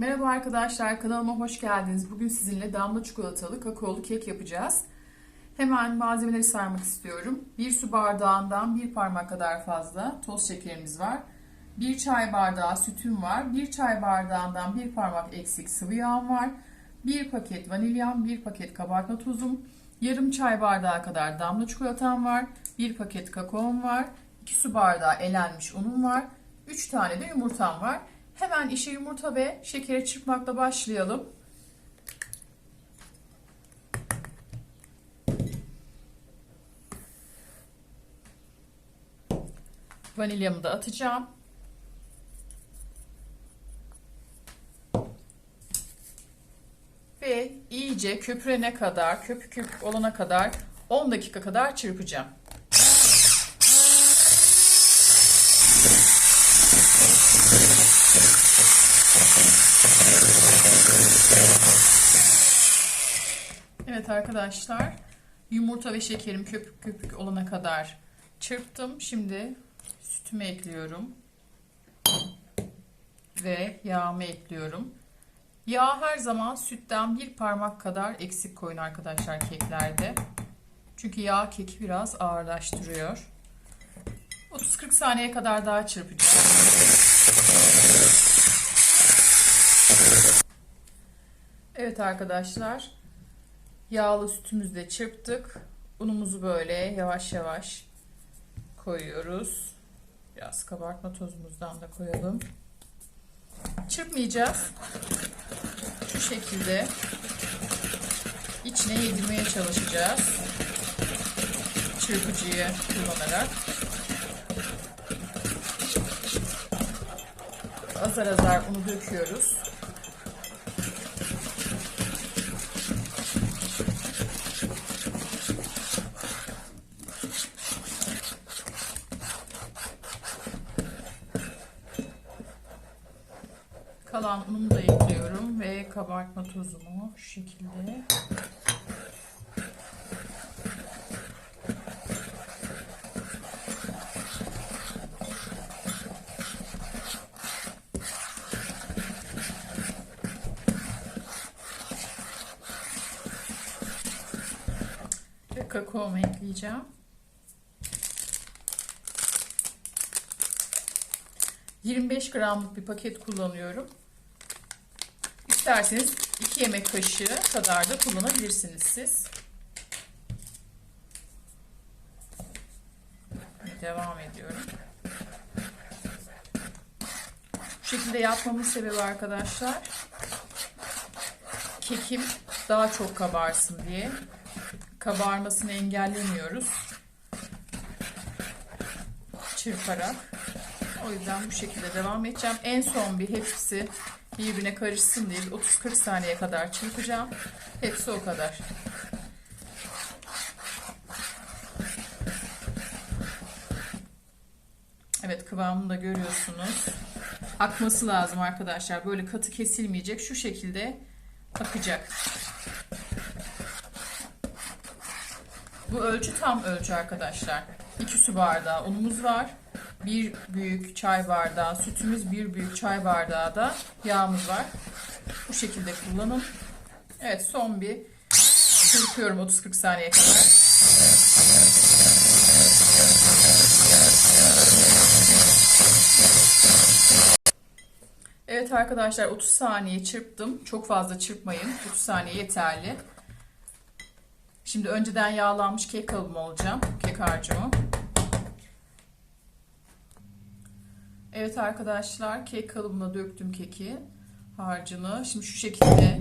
Merhaba arkadaşlar, kanalıma hoş geldiniz. Bugün sizinle damla çikolatalı kakaolu kek yapacağız. Hemen malzemeleri saymak istiyorum. 1 su bardağından 1 parmak kadar fazla toz şekerimiz var. 1 çay bardağı sütüm var. 1 çay bardağından 1 parmak eksik sıvı yağım var. 1 paket vanilyam, 1 paket kabartma tozum, yarım çay bardağı kadar damla çikolatam var. 1 paket kakaom var. 2 su bardağı elenmiş unum var. 3 tane de yumurtam var. Hemen işe yumurta ve şekeri çırpmakla başlayalım. Vanilyamı da atacağım. Ve iyice köpürene kadar, köpük köpük olana kadar 10 dakika kadar çırpacağım. Evet arkadaşlar yumurta ve şekerim köpük köpük olana kadar çırptım. Şimdi sütümü ekliyorum. Ve yağımı ekliyorum. Yağ her zaman sütten bir parmak kadar eksik koyun arkadaşlar keklerde. Çünkü yağ keki biraz ağırlaştırıyor. 30-40 saniye kadar daha çırpacağım. Evet arkadaşlar. Yağlı sütümüzü de çırptık. Unumuzu böyle yavaş yavaş koyuyoruz. Biraz kabartma tozumuzdan da koyalım. Çırpmayacağız. Şu şekilde içine yedirmeye çalışacağız. Çırpıcıyı kullanarak. Azar azar unu döküyoruz. Kalan unumu da ekliyorum ve kabartma tozumu şu şekilde. Kakaomu ekleyeceğim. 25 gramlık bir paket kullanıyorum. İsterseniz 2 yemek kaşığı kadar da kullanabilirsiniz siz. Devam ediyorum. Bu şekilde yapmamın sebebi arkadaşlar kekim daha çok kabarsın diye kabarmasını engellemiyoruz çırparak o yüzden bu şekilde devam edeceğim. En son bir hepsi birbirine karışsın diye 30-40 saniye kadar çırpacağım. Hepsi o kadar. Evet kıvamını da görüyorsunuz. Akması lazım arkadaşlar. Böyle katı kesilmeyecek. Şu şekilde akacak. Bu ölçü tam ölçü arkadaşlar. 2 su bardağı unumuz var. Bir büyük çay bardağı sütümüz, bir büyük çay bardağı da yağımız var. Bu şekilde kullanın. Evet son bir çırpıyorum 30-40 saniye kadar. Evet arkadaşlar 30 saniye çırptım. Çok fazla çırpmayın. 30 saniye yeterli. Şimdi önceden yağlanmış kek kalıbım alacağım. Kek harcımı. Evet arkadaşlar kek kalıbına döktüm keki harcını. Şimdi şu şekilde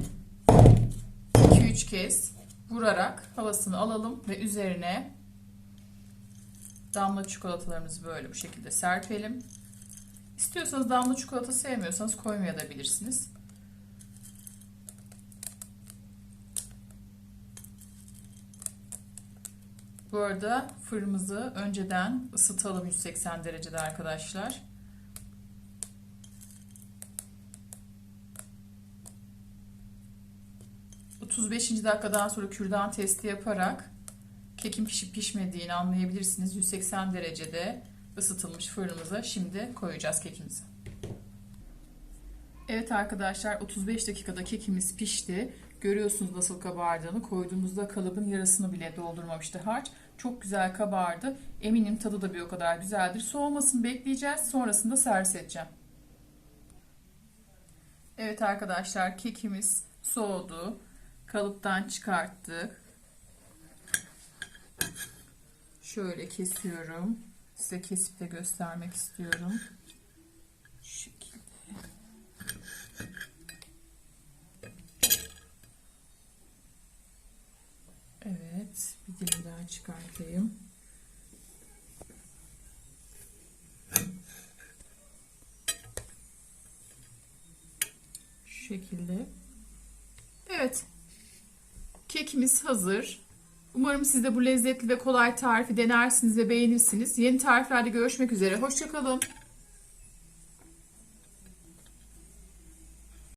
2-3 kez vurarak havasını alalım ve üzerine damla çikolatalarımızı böyle bu şekilde serpelim. İstiyorsanız damla çikolata sevmiyorsanız koymayabilirsiniz. Bu arada fırınımızı önceden ısıtalım 180 derecede arkadaşlar. 35. dakikadan sonra kürdan testi yaparak kekin pişip pişmediğini anlayabilirsiniz. 180 derecede ısıtılmış fırınımıza şimdi koyacağız kekimizi. Evet arkadaşlar 35 dakikada kekimiz pişti. Görüyorsunuz nasıl kabardığını. Koyduğumuzda kalıbın yarısını bile doldurmamıştı harç. Çok güzel kabardı. Eminim tadı da bir o kadar güzeldir. Soğumasını bekleyeceğiz. Sonrasında servis edeceğim. Evet arkadaşlar kekimiz soğudu. Kalıptan çıkarttık. Şöyle kesiyorum. Size kesip de göstermek istiyorum. Şu şekilde. Evet, bir dilim daha çıkartayım. Şu şekilde. Evet. Kekimiz hazır. Umarım siz de bu lezzetli ve kolay tarifi denersiniz ve beğenirsiniz. Yeni tariflerde görüşmek üzere. Hoşçakalın.